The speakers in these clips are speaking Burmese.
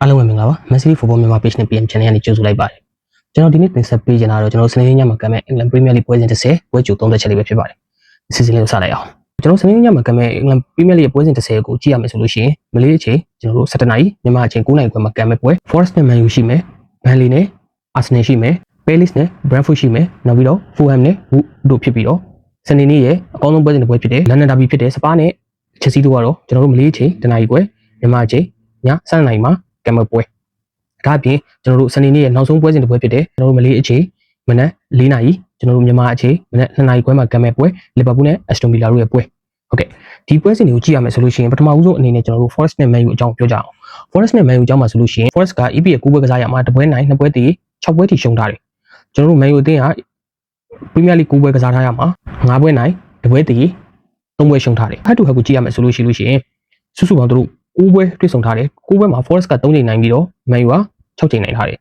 အားလုံးပဲမင်္ဂလာပါ Messi Football မြန်မာ page နဲ့ PM channel ကနေကြိုဆိုလိုက်ပါတယ်ကျွန်တော်ဒီနေ့တင်ဆက်ပေးချင်တာတော့ကျွန်တော်စနေနေ့ညမှာကမ်းမဲ့ England Premier League ပွဲစဉ်30ပွဲကြို30ချက်လေးပဲဖြစ်ပါတယ်အစီအစဉ်လေးကိုစလိုက်အောင်ကျွန်တော်စနေနေ့ညမှာကမ်းမဲ့ England Premier League ပွဲစဉ်30ကိုကြည့်ရမယ်ဆိုလို့ရှိရင်မလေးအချိန်ကျွန်တော်တို့17နာရီမြန်မာအချိန်9နာရီခွဲမှာကမ်းမဲ့ပွဲ Forest နဲ့ Man U ရှိမယ် Burnley နဲ့ Arsenal ရှိမယ် Palace နဲ့ Brentford ရှိမယ်နောက်ပြီးတော့ Fulham နဲ့ Wood တို့ဖြစ်ပြီးတော့စနေနေ့ရဲ့အကောင်းဆုံးပွဲစဉ်တစ်ပွဲဖြစ်တဲ့ London Derby ဖြစ်တဲ့ Spurs နဲ့ Chelsea တို့ကတော့ကျွန်တော်တို့မလေးအချိန်တနာရီခွဲမြန်မာအချိန် ည7နာရီမှာကမ်းမဲ့ပွဲဒါအပြင်ကျွန်တော်တို့စနေနေ့ရဲ့နောက်ဆုံးပွဲစဉ်တစ်ပွဲဖြစ်တဲ့ကျွန်တော်တို့မလေးအချိန်မနက်၄နာရီကျွန်တော်တို့မြန်မာအချိန်မနက်2နာရီခွဲမှာကမ်းမဲ့ပွဲလီဗာပူးနဲ့အက်စတွန်ဗီလာတို့ရဲ့ပွဲဟုတ်ကဲ့ဒီပွဲစဉ်တွေကိုကြည့်ရမယ်ဆိုလို့ရှိရင်ပထမဦးဆုံးအနေနဲ့ကျွန်တော်တို့ Forest နဲ့ Man U အကြောင်းပြောကြအောင် Forest နဲ့ Man U အကြောင်းမှာဆိုလို့ရှိရင် Forest က EP ရဲ့9ပွဲကစားရမှာတစ်ပွဲနိုင်နှစ်ပွဲတည်6ပွဲထိရှုံးထားတယ်ကျွန်တော်တို့ Man U အသင်းက Premier League 9ပွဲကစားထားရမှာ9ပွဲနိုင်တစ်ပွဲတည်3ပွဲရှုံးထားတယ်ဟတ်တူဟတ်ကိုကြည့်ရမယ်ဆိုလို့ရှိလို့ရှိရင်စုစုပေါင်းတို့ 9ပွဲတွေ့ဆုံထားတယ်9ပွဲမှာ Forest က3ချိန်နိုင်ပြီးတော့ Man U က6ချိန်နိုင်ထားတယ်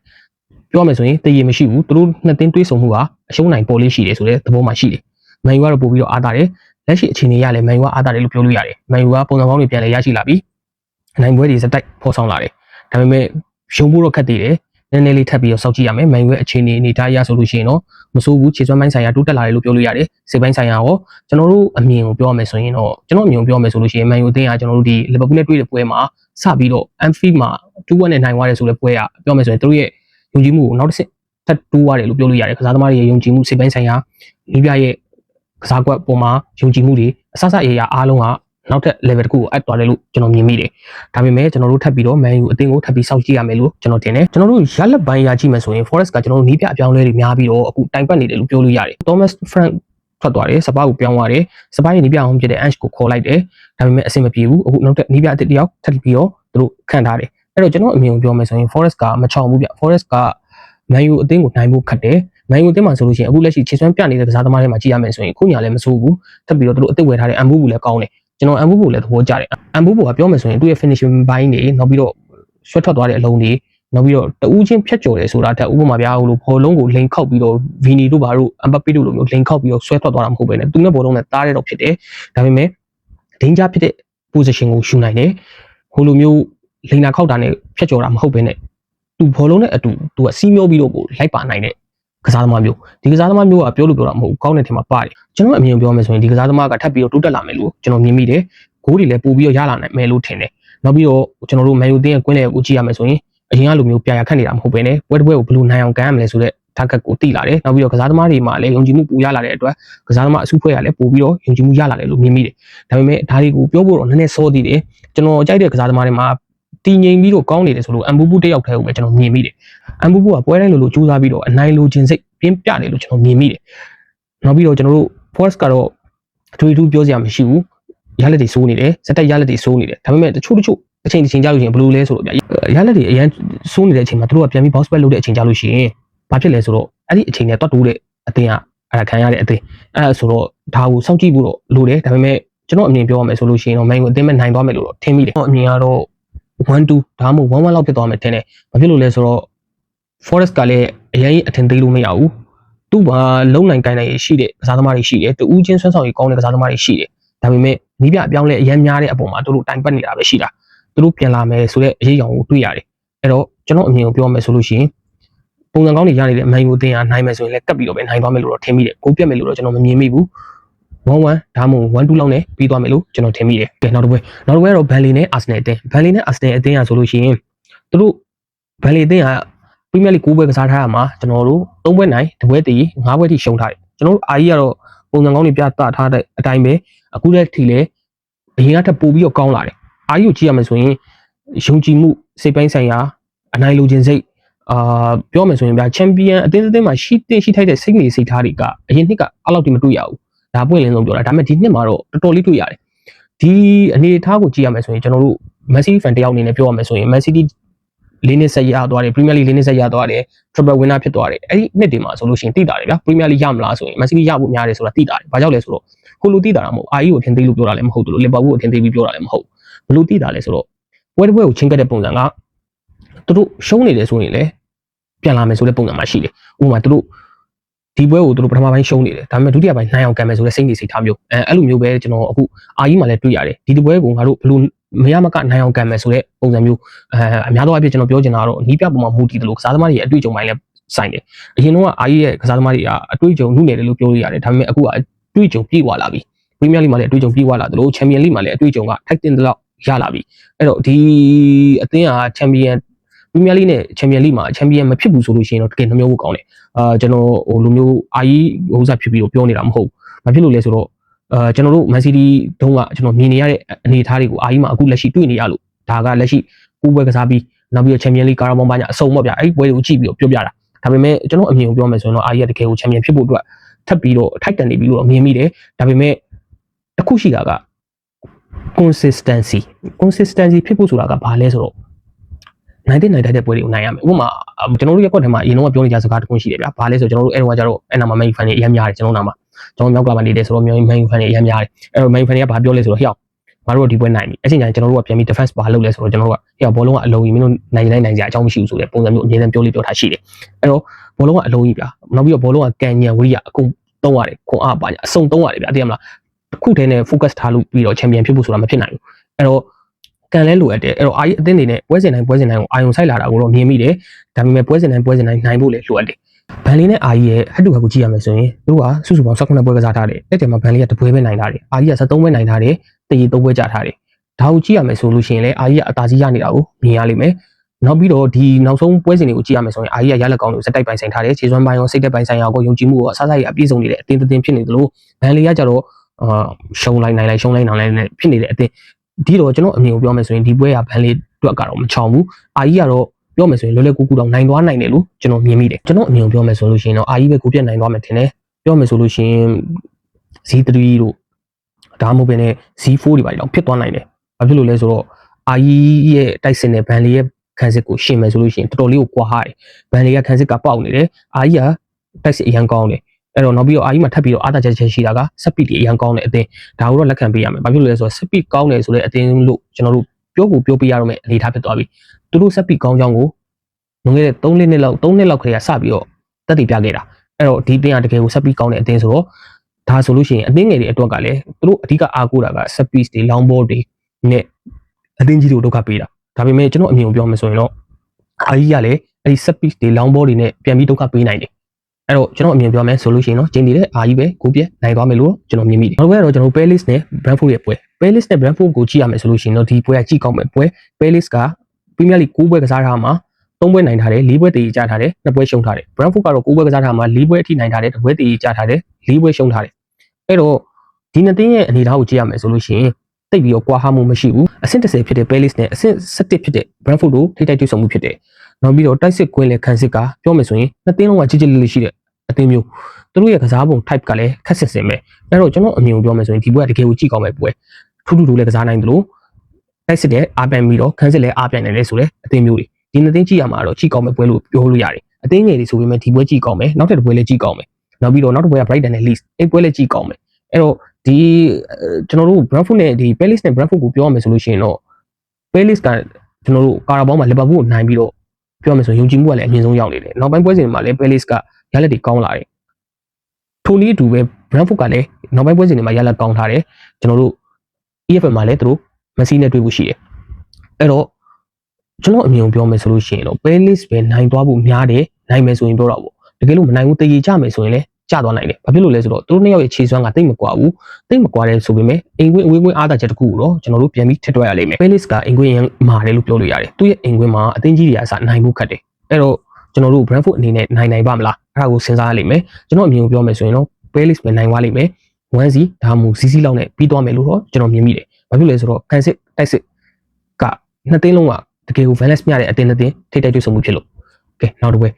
ပြောရမယ်ဆိုရင်တည်ရမရှိဘူးသူတို့နှစ်သင်းတွေးဆုံမှုကအရှုံးနိုင်ပေါ်လေးရှိတယ်ဆိုတဲ့သဘောမှရှိတယ်မန်ယူကတော့ပို့ပြီးတော့အားတာတယ်လက်ရှိအခြေအနေရလဲမန်ယူကအားတာတယ်လို့ပြောလို့ရတယ်မန်ယူကပုံစံကောင်းတွေပြန်လဲရရှိလာပြီးနိုင်ပွဲတွေစတိုက်ဖော်ဆောင်လာတယ်ဒါပေမဲ့ရုံဖို့တော့ခက်သေးတယ် နည်းနည်းလေးထပ်ပြီးတော့စောင့်ကြည့်ရမယ်မန်ယူရဲ့အခြေအနေအနေထားအရဆိုလို့ရှိရင်တော့မစိုးဘူးခြေစွမ်းပိုင်းဆိုင်ရာတိုးတက်လာတယ်လို့ပြောလို့ရတယ်စိတ်ပိုင်းဆိုင်ရာရောကျွန်တော်တို့အမြင်ကိုပြောရမယ်ဆိုရင်တော့ကျွန်တော်အမြင်ကိုပြောရမယ်ဆိုလို့ရှိရင်မန်ယူအသင်းကကျွန်တော်တို့ဒီလီဗာပူးနဲ့တွေ့တဲ့ပွဲမှာစပြီးတော့ Anfield မှာ2-1နဲ့နိုင်သွားတယ်ဆိုတဲ့ပွဲကပြောမယ်ဆိုရင်သူတို့ရဲ့ယုံကြည်မှုကိုနောက်တစ်ဆင့်ထပ်တိုးရတယ်လို့ပြောလို့ရတယ်ကစားသမားတွေရဲ့ယုံကြည်မှုစိတ်ပိုင်းဆိုင်ရာလူပြရဲ့ကစားကွက်ပေါ်မှာယုံကြည်မှုတွေအဆအဆအရာအားလုံးက နောက်ထပ် level တစ်ခုကိုအပ်သွားတယ်လို့ကျွန်တော်မြင်မိတယ်။ဒါပေမဲ့ကျွန်တော်တို့ထပ်ပြီးတော့ Man U အသင်းကိုထပ်ပြီးစောင့်ကြည့်ရမယ်လို့ကျွန်တော်ထင်တယ်။ကျွန်တော်တို့ရလက်ပိုင်းရကြည့်မယ်ဆိုရင် Forest ကကျွန်တော်တို့နီးပြအပြောင်းလဲတွေများပြီးတော့အခုတိုင်ပတ်နေတယ်လို့ပြောလို့ရတယ်။ Thomas Frank ထွက်သွားတယ်စပါးကိုပြောင်းသွားတယ်စပါးရဲ့နီးပြအောင်ဖြစ်တဲ့ Ange ကိုခေါ်လိုက်တယ်ဒါပေမဲ့အဆင်မပြေဘူးအခုနောက်ထပ်နီးပြအသစ်တစ်ယောက်ထပ်ပြီးတော့သူတို့ခန့်ထားတယ်အဲ့တော့ကျွန်တော်အမြင်ကိုပြောမယ်ဆိုရင် Forest ကမချောင်ဘူးဗျ Forest က Man U အသင်းကိုနိုင်ဖို့ခက်တယ် Man U အသင်းမှာဆိုလို့ရှိရင်အခုလက်ရှိခြေစွမ်းပြနေတဲ့ကစားသမားတွေမှာကြည့်ရမယ်ဆိုရင်ခုညာလည်းမဆိုးဘူးထပ်ပြီးတော့သူတို့အသစ်ဝယ်ထားတဲ့အမ်ဘူဘူလည်းကောင်းတယ် ကျွန်တော်အမ်ဘူဘူလည်းသဘောကျတယ်အမ်ဘူဘူကပြောမယ်ဆိုရင်သူ့ရဲ့ finishing ဘိုင်းတွေနောက်ပြီးတော့ဆွဲထွက်သွားတဲ့အလုံးတွေနောက်ပြီးတော့တဦးချင်းဖြတ်ကျော်တယ်ဆိုတာတက်ဥပမာပြားဟိုလိုဘောလုံးကိုလိန်ခောက်ပြီးတော့ဗီနီတို့ဘာတို့အမ်ဘပေတို့လိုမျိုးလိန်ခောက်ပြီးတော့ဆွဲထွက်သွားတာမဟုတ်ပဲねသူနဲ့ဘောလုံးနဲ့တားရတော့ဖြစ်တယ်ဒါပေမဲ့ဒိန်းဂျာဖြစ်တဲ့ position ကိုယူနိုင်တယ်ဟိုလိုမျိုးလိန်နာခောက်တာနဲ့ဖြတ်ကျော်တာမဟုတ်ပဲねသူဘောလုံးနဲ့အတူသူကစီးမျောပြီးတော့ကိုလိုက်ပါနိုင်တဲ့ ကစားသမားမျိုးဒီကစားသမားမျိုးကပြောလို့ပြောတာမဟုတ်ဘူးကောင်းတဲ့ထင်မှာပါတယ်ကျွန်တော်အမြင်ပြောမယ်ဆိုရင်ဒီကစားသမားကထပ်ပြီးတော့တိုးတက်လာမယ်လို့ကျွန်တော်မြင်မိတယ်ဂိုးတွေလည်းပို့ပြီးတော့ရလာနိုင်မယ်လို့ထင်တယ်နောက်ပြီးတော့ကျွန်တော်တို့မန်ယူတင်းရဲ့ကွင်းလေကိုကြည့်ရမယ်ဆိုရင်အရင်ကလိုမျိုးပြရာခတ်နေတာမဟုတ်ဘဲねဝက်တစ်ပွဲကိုဘယ်လိုနိုင်အောင်ကမ်းရမလဲဆိုတဲ့ target ကိုတိလာတယ်နောက်ပြီးတော့ကစားသမားတွေမှာလည်းယုံကြည်မှုပိုရလာတဲ့အတွက်ကစားသမားအစုဖွဲ့ကလည်းပို့ပြီးတော့ယုံကြည်မှုရလာတယ်လို့မြင်မိတယ်ဒါပေမဲ့ဒါတွေကိုပြောဖို့တော့နည်းနည်းစောသေးတယ်ကျွန်တော်ကြိုက်တဲ့ကစားသမားတွေမှာ တည်ငြိမ်ပြီးတော့ကောင်းနေတယ်ဆိုလို့အမ်ဘူဘူတယောက်တည်းကိုပဲကျွန်တော်မြင်မိတယ်အမ်ဘူဘူကပွဲတိုင်းလိုလိုကြိုးစားပြီးတော့အနိုင်လိုချင်စိတ်ပြင်းပြတယ်လို့ကျွန်တော်မြင်မိတယ်နောက်ပြီးတော့ကျွန်တော်တို့ force ကတော့အထူးထူးပြောစရာမရှိဘူးရလက်တွေစိုးနေတယ်စက်တက်ရလက်တွေစိုးနေတယ်ဒါပေမဲ့တချို့တချို့အချိန်တစ်ချိန်ကြာလို့ရှိရင်ဘယ်လိုလဲဆိုတော့ဗျရလက်တွေအရန်စိုးနေတဲ့အချိန်မှာသူတို့ကပြန်ပြီး bounce back လုပ်တဲ့အချိန်ကြာလို့ရှိရင်ဘာဖြစ်လဲဆိုတော့အဲ့ဒီအချိန်နဲ့တွတ်တိုးတဲ့အသင်းကအဲ့ဒါခံရတဲ့အသင်းအဲ့ဒါဆိုတော့ဒါကိုစောင့်ကြည့်ဖို့တော့လိုတယ်ဒါပေမဲ့ကျွန်တော်အမြင်ပြောရမယ်ဆိုလို့ရှိရင်တော့ main ကိုအသင်းမဲ့နိုင်သွားမယ်လို့တော့ထင်မိတယ်ကျွန်တော်အမြင်ကတော့ 1 2ဒါမှမဟုတ်1 1လောက်ဖြစ်သွားမယ်ထင်တယ်ဘာဖြစ်လို့လဲဆိုတော့ forest ကလည်းအရင်အထင်သေးလို့မရဘူးသူ့မှာလုံနိုင်ကိုင်းနိုင်ရရှိတဲ့ကစားသမားတွေရှိတယ်တူးချင်းဆွမ်းဆောင်ရေးကောင်းတဲ့ကစားသမားတွေရှိတယ်ဒါပေမဲ့နီးပြအပြောင်းလဲအရင်များတဲ့အပေါ်မှာသူတို့တိုင်ပတ်နေတာပဲရှိတာသူတို့ပြန်လာမယ်ဆိုတဲ့အရေးအယောင်ကိုတွေ့ရတယ်အဲ့တော့ကျွန်တော်အမြင်ကိုပြောမယ်ဆိုလို့ရှိရင်ပုံစံကောင်းတွေရနေတဲ့အမိုင်ကိုတင်ရနိုင်မယ်ဆိုရင်လည်းကပ်ပြီးတော့ပဲနိုင်သွားမယ်လို့တော့ထင်မိတယ်ကိုပြတ်မယ်လို့တော့ကျွန်တော်မမြင်မိဘူး 1-1ဒါမှမဟုတ်1-2လောက်နဲ့ပြီးသွားမယ်လို့ကျွန်တော်ထင်မိတယ်ကဲနောက်တစ်ပွဲနောက်တစ်ပွဲကတော့ဘန်လီနဲ့အာဆနယ်အသင်းဘန်လီနဲ့အာဆနယ်အသင်းရဆိုလို့ရှိရင်သူတို့ဘန်လီအသင်းကပရီးမီယာလိဂ်9ပွဲကစားထားရမှာကျွန်တော်တို့3ပွဲနိုင်2ပွဲတည်5ပွဲထိရှုံးထားတယ်ကျွန်တော်တို့အာကြီးကတော့ပုံစံကောင်းတွေပြသထားတဲ့အတိုင်းပဲအခုလက်ထိလည်းအရင်ကထပ်ပိုပြီးတော့ကောင်းလာတယ်အာကြီးကိုကြည့်ရမယ်ဆိုရင်ယုံကြည်မှုစိတ်ပိုင်းဆိုင်ရာအနိုင်လိုခြင်းစိတ်အာပြောမယ်ဆိုရင်ဗျာချန်ပီယံအသင်းအသင်းမှာရှိတဲ့ရှိထိုက်တဲ့စိတ်နေစိတ်ထားတွေကအရင်နှစ်ကအဲ့လောက်တိမတွေ့ရဘူး ဒါပွင့်လင်းဆုံးပြောတာဒါပေမဲ့ဒီနှစ်မှာတော့တော်တော်လေးတွေ့ရတယ်ဒီအနေအထားကိုကြည့်ရမယ်ဆိုရင်ကျွန်တော်တို့မက်ဆီဖန်တယောက်အနေနဲ့ပြောရမယ်ဆိုရင်မက်ဆီလေးနှစ်ဆက်ရသွားတယ်ပရီးမီယာလိလေးနှစ်ဆက်ရသွားတယ် triple winner ဖြစ်သွားတယ်အဲ့ဒီနှစ်တွေမှာဆိုလို့ရှိရင်တိတာတယ်ဗျာပရီးမီယာလိရမလားဆိုရင်မန်စီးတီးရဖို့များတယ်ဆိုတာတိတာတယ်ဘာကြောင့်လဲဆိုတော့ဟိုလိုတိတာတာမဟုတ်အာအီကိုအထင်သေးလို့ပြောတာလည်းမဟုတ်ဘူးလို့လီဗာပူးကိုအထင်သေးပြီးပြောတာလည်းမဟုတ်ဘလို့တိတာလဲဆိုတော့ပွဲတစ်ပွဲကိုချင်းကတ်တဲ့ပုံစံကသူတို့ရှုံးနေတယ်ဆိုရင်လည်းပြန်လာမယ်ဆိုတဲ့ပုံစံမှာရှိတယ်ဥပမာသူတို့ ဒီပွဲကိုသူတို့ပထမပိုင်းရှုံးနေတယ်ဒါပေမဲ့ဒုတိယပိုင်းနိုင်အောင်ကန်မယ်ဆိုတဲ့စိတ်နေစိတ်ထားမျိုးအဲအဲ့လိုမျိုးပဲကျွန်တော်အခုအာကြီးမှလည်းတွေ့ရတယ်ဒီဒီပွဲကိုငါတို့ဘလို့မရမကနိုင်အောင်ကံမယ်ဆိုတဲ့ပုံစံမျိုးအဲအများသောအားဖြင့်ကျွန်တော်ပြောချင်တာကတော့နီးပြပုံမှာမူတည်တယ်လို့ကစားသမားတွေရဲ့အတွေ့အကြုံပိုင်းလည်းဆိုင်တယ်အရင်တော့အာကြီးရဲ့ကစားသမားတွေကအတွေ့အကြုံနှုတ်နေတယ်လို့ပြောလို့ရတယ်ဒါပေမဲ့အခုကအတွေ့အကြုံပြည့်ဝလာပြီပရီးမီးယားလိမှာလည်းအတွေ့အကြုံပြည့်ဝလာတယ်လို့ချန်ပီယံလိမှာလည်းအတွေ့အကြုံကထိုက်တင်တဲ့လောက်ရလာပြီအဲ့တော့ဒီအသင်းကချန်ပီယံ ပရီးမီးယားလိနဲ့ချန်ပီယံလိမှာချန်ပီယံမဖြစ်ဘူးဆိုလို့ရှိရင်တော့တကယ်နှမျိုးဖို့ကောင်းတယ်အာကျွန်တော်ဟိုလူမျိုးအာကြီးဟိုစားဖြစ်ပြီးတော့ပြောနေတာမဟုတ်ဘူးဘာဖြစ်လို့လဲဆိုတော့အာကျွန်တော်တို့မန်စီးတီးတုန်းကကျွန်တော်မြင်နေရတဲ့အနေအထားတွေကိုအာကြီးမှာအခုလက်ရှိတွေ့နေရလို့ဒါကလက်ရှိကိုယ်ပွဲကစားပြီးနောက်ပြီးတော့ချန်ပီယံလိကာရာမောင်ဘာညာအစုံပေါ့ဗျာအဲ့ဒီပွဲတွေကိုကြည့်ပြီးတော့ပြောပြတာဒါပေမဲ့ကျွန်တော်အမြင်ကိုပြောမယ်ဆိုရင်တော့အာကြီးကတကယ်ကိုချန်ပီယံဖြစ်ဖို့အတွက်ထပ်ပြီးတော့ထိုက်တန်နေပြီးတော့မြင်မိတယ်ဒါပေမဲ့တစ်ခုရှိတာက consistency consistency ဖြစ်ဖို့ဆိုတာကဘာလဲဆိုတော့ နိုင်တဲ့နိုင်တဲ့ပွဲတွေကိုနိုင်ရမယ်ဥပမာကျွန်တော်တို့ရက်ကွက်ထဲမှာအရင်တော့ပြောနေကြစကားတစ်ခုရှိတယ်ဗျာဘာလဲဆိုကျွန်တော်တို့အဲ့တော့ကကြတော့အဲ့နာမှာ main fan တွေအများများတယ်ကျွန်တော်နာမှာကျွန်တော်မြောက်ကလာမှနေတယ်ဆိုတော့ main fan တွေအများများတယ်အဲ့တော့ main fan တွေကဘာပြောလဲဆိုတော့ဟျောက်ငါတို့ဒီပွဲနိုင်ပြီအချိန်ကျရင်ကျွန်တော်တို့ကပြန်ပြီး defense ဘာလုပ်လဲဆိုတော့ကျွန်တော်တို့ကဟျောက်ဘောလုံးကအလုံးကြီးမင်းတို့နိုင်နိုင်နိုင်ကြအကြောင်းမရှိဘူးဆိုတဲ့ပုံစံမျိုးအမြဲတမ်းပြောလေးပြောထားရှိတယ်အဲ့တော့ဘောလုံးကအလုံးကြီးဗျာနောက်ပြီးတော့ဘောလုံးကကန်ညံဝိရအကုန်သုံးရတယ်ခွန်အားပါညာအစုံသုံးရတယ်ဗျာသိရမလားတစ်ခုတည်းနဲ့ focus ထားလို့ပြီးတော့ champion ဖြစ်ဖို့ဆိုတာမဖြစ်နိုင်ဘူးအဲ့တော့ ကန်လဲလိုအပ်တယ်အဲ့တော့အာကြီးအသင်းတွေနဲ့ပွဲစဉ်တိုင်းပွဲစဉ်တိုင်းကိုအာယုံဆိုင်လာတာကိုတော့မြင်မိတယ်ဒါပေမဲ့ပွဲစဉ်တိုင်းပွဲစဉ်တိုင်းနိုင်ဖို့လည်းလိုအပ်တယ်ဘန်လီနဲ့အာကြီးရဲ့ဟက်တူဟက်ကိုကြည့်ရမယ်ဆိုရင်သူကစုစုပေါင်း19ပွဲကစားထားတယ်အဲ့တယ်မှာဘန်လီကတပွဲပဲနိုင်ထားတယ်အာကြီးက73ပွဲနိုင်ထားတယ်တရီ3ပွဲကြထားတယ်ဒါကိုကြည့်ရမယ်ဆိုလို့ရှိရင်လည်းအာကြီးကအသာကြီးရနေတာကိုမြင်ရလိမ့်မယ်နောက်ပြီးတော့ဒီနောက်ဆုံးပွဲစဉ်တွေကိုကြည့်ရမယ်ဆိုရင်အာကြီးကရလက်ကောင်းတွေကိုစက်တိုက်ပိုင်ဆိုင်ထားတယ်ခြေစွမ်းပိုင်းရောစိတ်သက်ပိုင်ဆိုင်ရာကိုယုံကြည်မှုကိုအဆအဆကြီးအပြည့်စုံနေတဲ့အတင်းတင်းဖြစ်နေတယ်လို့ဘန်လီကကြတော့အာရှုံလိုက်နိုင်လိုက်ရှုံလိုက်နိုင်လိုက်နဲ့ဖြစ်နေတဲ့အတင်း ဒီတော့ကျွန်တော်အမြင်ကိုပြောမယ်ဆိုရင်ဒီပွဲကဘန်လီအတွက်ကတော့မချောင်ဘူးအာကြီးကတော့ပြောမယ်ဆိုရင်လွယ်လွယ်ကူကူတော့နိုင်သွားနိုင်တယ်လို့ကျွန်တော်မြင်မိတယ်ကျွန်တော်အမြင်ကိုပြောမယ်ဆိုလို့ရှိရင်တော့အာကြီးပဲကိုပြတ်နိုင်သွားမယ်ထင်တယ်ပြောမယ်ဆိုလို့ရှိရင် Z3 တို့ဒါမှမဟုတ်ဘဲနဲ့ Z4 တွေပါတော့ဖြစ်သွားနိုင်တယ်ဘာဖြစ်လို့လဲဆိုတော့အာကြီးရဲ့တိုက်စင်တဲ့ဘန်လီရဲ့ခန်းစစ်ကိုရှင်းမယ်ဆိုလို့ရှိရင်တော်တော်လေးကိုကွာဟာတယ်ဘန်လီကခန်းစစ်ကပေါက်နေတယ်အာကြီးကတိုက်စစ်အရန်ကောင်းတယ် အဲ့တော့နောက်ပြီးတော့အာကြီးမှာထပ်ပြီးတော့အားသာချက်ချက်ရှိတာကစပစ်တွေအရန်ကောင်းတဲ့အသင်းဒါကိုတော့လက်ခံပေးရမယ်ဘာဖြစ်လို့လဲဆိုတော့စပစ်ကောင်းတယ်ဆိုတဲ့အသင်းလို့ကျွန်တော်တို့ပြောကိုပြောပြရတော့မယ်အနေထားဖြစ်သွားပြီသူတို့စပစ်ကောင်းကြောင်းကိုငွေတဲ့3နှစ်လောက်3နှစ်လောက်ခရေကစပြီးတော့တက်တည်ပြခဲ့တာအဲ့တော့ဒီအသင်းကတကယ်ကိုစပစ်ကောင်းတဲ့အသင်းဆိုတော့ဒါဆိုလို့ရှိရင်အသင်းငယ်တွေအတွက်ကလည်းသူတို့အဓိကအားကိုးတာကစပစ်တွေ long ball တွေနဲ့အသင်းကြီးတွေကိုဒုက္ခပေးတာဒါပေမဲ့ကျွန်တော်အမြင်ကိုပြောမယ်ဆိုရင်တော့အာကြီးကလည်းအဲ့ဒီ set piece တွေ long ball တွေနဲ့ပြန်ပြီးဒုက္ခပေးနိုင်တယ် အဲ့တော့ကျွန်တော်အမြင်ပြောမယ်ဆိုလို့ရှိရင်တော့ကျင်းနေတဲ့အာကြီးပဲကိုပြက်နိုင်သွားမယ်လို့ကျွန်တော်မြင်မိတယ်နောက်တစ်ခုကတော့ကျွန်တော် Palace နဲ့ Brentford ရဲ့ပွဲ Palace နဲ့ Brentford ကိုကြည့်ရမယ်ဆိုလို့ရှိရင်တော့ဒီပွဲကကြည့်ကောင်းမယ်ပွဲ Palace က Premier League 9ပွဲကစားထားမှာ3ပွဲနိုင်ထားတယ်4ပွဲတည်ကြထားတယ်2ပွဲရှုံးထားတယ် Brentford ကတော့9ပွဲကစားထားမှာ4ပွဲအထိနိုင်ထားတယ်2ပွဲတည်ကြထားတယ်4ပွဲရှုံးထားတယ်အဲ့တော့ဒီနှစ်သင်းရဲ့အနေအထားကိုကြည့်ရမယ်ဆိုလို့ရှိရင်တိတ်ပြီးတော့ကွာဟမှုမရှိဘူးအဆင့်30ဖြစ်တဲ့ Palace နဲ့အဆင့်17ဖြစ်တဲ့ Brentford တို့ထိတိုက်တွေ့ဆုံမှုဖြစ်တယ်နောက်ပြီးတော့တိုက်စစ်ကွင်းလည်းခံစစ်ကပြောမယ်ဆိုရင်နှစ်သင်းလုံးကကြီးကြီးလေးလေးရှိတဲ့ အသင်းမျိုးသူတို့ရဲ့ကစားပုံ type ကလည်းခက်စစ်စင်ပဲအဲ့တော့ကျွန်တော်အမြင်ကိုပြောမယ်ဆိုရင်ဒီပွဲကတကယ်ကိုကြည့်ကောင်းမယ်ပွဲထူးထူးထူးလည်းကစားနိုင်တယ်လို့တိုက်စစ်လည်းအားပြန်ပြီးတော့ခန်းစစ်လည်းအားပြန်နိုင်တယ်ဆိုတဲ့အသင်းမျိုးတွေဒီနှစ်သင်းကြည့်ရမှာတော့ကြည့်ကောင်းမယ်ပွဲလို့ပြောလို့ရတယ်အသင်းငယ်တွေဆိုပေမဲ့ဒီပွဲကြည့်ကောင်းမယ်နောက်ထပ်တစ်ပွဲလည်းကြည့်ကောင်းမယ်နောက်ပြီးတော့နောက်တစ်ပွဲက Brighton နဲ့ Leeds အဲ့ပွဲလည်းကြည့်ကောင်းမယ်အဲ့တော့ဒီကျွန်တော်တို့ Brentford နဲ့ဒီ Palace နဲ့ Brentford ကိုပြောရမယ်ဆိုလို့ရှိရင်တော့ Palace ကကျွန်တော်တို့ကာရာဘောမှာ Liverpool ကိုနိုင်ပြီးတော့ပြောမယ်ဆိုရင်ယုံကြည်မှုကလည်းအမြင့်ဆုံးရောက်နေတယ်နောက်ပိုင်းပွဲစဉ်မှာလည်း Palace က ရလက်တွေကောင်းလာတယ်ထိုနည်းအတူပဲ Brentford ကလည်းနောက်ပိုင်းပွဲစဉ်တွေမှာရလက်ကောင်းထားတယ်ကျွန်တော်တို့ EFL မှာလည်းသူတို့မက်ဆီနဲ့တွေ့ဖို့ရှိတယ်အဲ့တော့ကျွန်တော်အမြင်ပြောမယ်ဆိုလို့ရှိရင်တော့ Palace ပဲနိုင်သွားဖို့များတယ်နိုင်မယ်ဆိုရင်ပြောတော့ပေါ့တကယ်လို့မနိုင်ဘူးတည်ရကြမယ်ဆိုရင်လည်းကျသွားနိုင်တယ်။ဘာဖြစ်လို့လဲဆိုတော့သူတို့နှစ်ယောက်ရဲ့ခြေစွမ်းကတိတ်မကွာဘူး။တိတ်မကွာတဲ့ဆိုပေမဲ့အင်ကွင်းအဝေးကွင်းအားသာချက်တခုကိုတော့ကျွန်တော်တို့ပြန်ပြီးထစ်တွက်ရလိမ့်မယ်။ Palace ကအင်ကွင်းရန်မာတယ်လို့ပြောလို့ရတယ်။သူ့ရဲ့အင်ကွင်းမှာအသင်းကြီးတွေအစားနိုင်ဖို့ခက်တယ်။အဲ့တော့ ကျွန်တော်တို့ Brentford အနေနဲ့နိုင်နိုင်ပါမလား။အဲ့ဒါကိုစဉ်းစားရလိမ့်မယ်။ကျွန်တော်အမြင်ကိုပြောမယ်ဆိုရင်တော့ Palace ပဲနိုင်သွားလိမ့်မယ်။1စီဒါမှမဟုတ် CC လောက်နဲ့ပြီးသွားမယ်လို့တော့ကျွန်တော်မြင်မိတယ်။ဘာဖြစ်လဲဆိုတော့ကန်စစ်တိုက်စစ်ကနှစ်သင်းလုံးကတကယ်ကို balance မျှတဲ့အတင်းအတင်းထိတိုက်တွေ့ဆုံမှုဖြစ်လို့။ကဲနောက်တစ်ပွဲ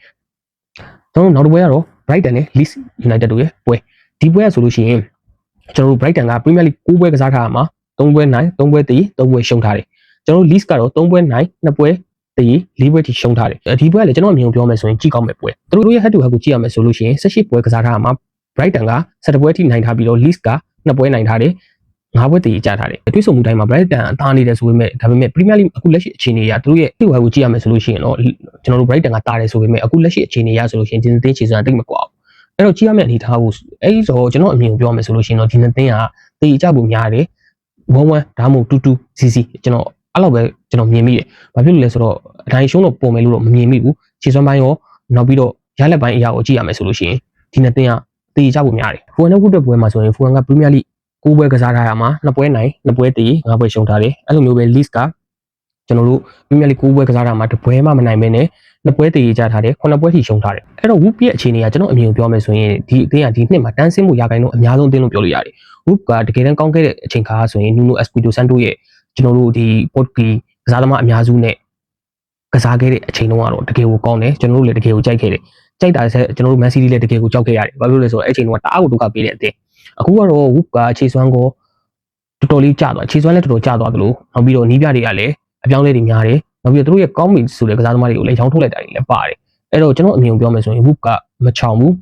ကျွန်တော်နောက်တစ်ပွဲကတော့ Brighton နဲ့ Leeds United တို့ရဲ့ပွဲဒီပွဲကဆိုလို့ရှိရင်ကျွန်တော်တို့ Brighton က Premier League 6ပွဲကစားထားတာမှာ3ပွဲနိုင်3ပွဲတည်3ပွဲရှုံးထားတယ်ကျွန်တော်တို့ Leeds ကတော့3ပွဲနိုင်2ပွဲ တည်4ပွဲထိရှုံးထားတယ်ဒီပွဲကလည်းကျွန်တော်အမြင်ပြောမယ်ဆိုရင်ကြည့်ကောင်းမယ်ပွဲသူတို့ရဲ့ head to head ကိုကြည့်ရမယ်ဆိုလို့ရှိရင်18ပွဲကစားထားတာမှာ Brighton က17ပွဲထိနိုင်ထားပြီးတော့ Leeds က2ပွဲနိုင်ထားတယ်ငါးဘွဲတည်ကြထားတယ်အတွေ့ဆုံမှုတိုင်းမှာ Brighton အသားနေတယ်ဆိုပေမဲ့ဒါပေမဲ့ Premier League အခုလက်ရှိအခြေအနေအရသူတို့ရဲ့ဒီဝိုင်ကိုကြည့်ရမယ်ဆိုလို့ရှိရင်တော့ကျွန်တော်တို့ Brighton ကတားတယ်ဆိုပေမဲ့အခုလက်ရှိအခြေအနေအရဆိုလို့ရှိရင်ဒီသင်းခြေစွမ်းတိတ်မကွာဘူးအဲ့တော့ကြည့်ရမယ့်အနေထားကိုအဲ့ဒီဆိုကျွန်တော်အမြင်ကိုပြောမယ်ဆိုလို့ရှိရင်တော့ဒီနှစ်သင်းကတည်ကြဖို့များတယ်1-1ဒါမှမဟုတ်2-2 CC ကျွန်တော် အဲ့လောက်ပဲကျွန်တော်မြင်မိတယ်။ဘာဖြစ်လို့လဲဆိုတော့အတိုင်းရှုံးတော့ပုံမယ်လို့တော့မမြင်မိဘူး။ခြေစွမ်းပိုင်းရောနောက်ပြီးတော့ရလက်ပိုင်းအရာကိုကြည့်ရမယ်ဆိုလို့ရှိရင်ဒီနှစ်သင်းကတေးကြဖို့များတယ်။ဖူဟန်နဲ့ကုတ်တဲ့ပွဲမှာဆိုရင်ဖူဟန်ကပရီးမီးယားလိကိုးပွဲကစားထားရမှာနှစ်ပွဲနိုင်နှစ်ပွဲတေးငါးပွဲရှုံးထားတယ်။အဲ့လိုမျိုးပဲ list ကကျွန်တော်တို့ပရီးမီးယားလိကိုးပွဲကစားထားမှာတစ်ပွဲမှမနိုင်ဘဲနဲ့နှစ်ပွဲတေးကြထားတယ်ခုနှစ်ပွဲထိရှုံးထားတယ်။အဲ့တော့ Whoop ရဲ့အခြေအနေကကျွန်တော်အမြင်ကိုပြောမယ်ဆိုရင်ဒီအသင်းကဒီနှစ်မှာတန်းဆင်းမှုရာခိုင်နှုန်းအများဆုံးအသင်းလို့ပြောလို့ရတယ်။ Whoop ကတကယ်တမ်းကောင်းခဲ့တဲ့အချိန်ခါဆိုရင် Nuno Espirito Santo ရဲ့ ကျွန်တော်တို့ဒီ Portugal ကစားသမားအများစုနဲ့ကစားခဲ့တဲ့အချိန်တုန်းကတော့တကယ်ကိုကောင်းတယ်ကျွန်တော်တို့လည်းတကယ်ကိုကြိုက်ခဲ့တယ်ကြိုက်တာဆက်ကျွန်တော်တို့ Man City လည်းတကယ်ကိုကြောက်ခဲ့ရတယ်ဘာလို့လဲဆိုတော့အဲ့အချိန်တုန်းကတအားကိုဒုက္ခပေးတဲ့အတင်းအခုကတော့ Wook ကအခြေစွမ်းကိုတော်တော်လေးကျသွားအခြေစွမ်းလည်းတော်တော်ကျသွားသလိုနောက်ပြီးတော့နီးပြတွေကလည်းအပြောင်းလဲတွေများတယ်နောက်ပြီးတော့သူတို့ရဲ့ကောင်းမီဆိုတဲ့ကစားသမားတွေကိုလည်းရောင်းထုတ်လိုက်တာတွေလည်းပါတယ်အဲ့တော့ကျွန်တော်အမြင်ပြောမယ်ဆိုရင် Wook ကမချောင်ဘူး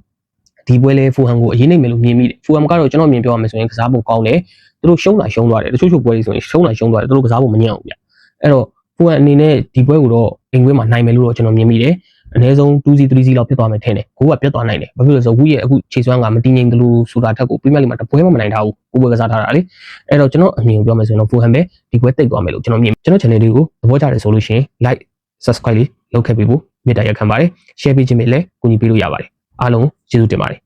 ဒီပွဲလဲဖူဟန်ကိုအရေးနိုင်မယ်လို့မြင်မိတယ်ဖူဟန်ကတော့ကျွန်တော်အမြင်ပြောရမယ်ဆိုရင်ကစားဖို့ကောင်းတယ် သူတို့ရှုံးတာရှုံးသွားတယ်တချို့ချို့ပွဲတွေဆိုရင်ရှုံးတာရှုံးသွားတယ်သူတို့ကစားဖို့မညံ့ဘူးဗျအဲ့တော့ဖူဟန်အနေနဲ့ဒီပွဲကိုတော့အင်ကွင်းမှာနိုင်မယ်လို့တော့ကျွန်တော်မြင်မိတယ်အနည်းဆုံး2စီ3စီလောက်ဖြစ်သွားမယ်ထင်တယ်ကိုကပြတ်သွားနိုင်တယ်ဘာဖြစ်လို့လဲဆိုတော့ဝူရဲ့အခုခြေစွမ်းကမတည်ငြိမ်သလိုဆိုတာထက်ကိုပရီးမီးယားလိမှာတပွဲမှမနိုင်ထားဘူးကိုပွဲကစားထားတာလေအဲ့တော့ကျွန်တော်အမြင်ကိုပြောမယ်ဆိုရင်တော့ဖူဟန်ပဲဒီပွဲတိတ်သွားမယ်လို့ကျွန်တော်မြင်ကျွန်တော် channel လေးကိုသဘောကျတယ်ဆိုလို့ရှိရင် like subscribe လေးလုပ်ခဲ့ပေးဖို့မေတ္တာရက်ခံပါတယ် share ပေးခြင်းပဲလည်းကူညီပေးလို့ရပါတယ်အားလုံးကျေးဇူးတင်ပါတယ်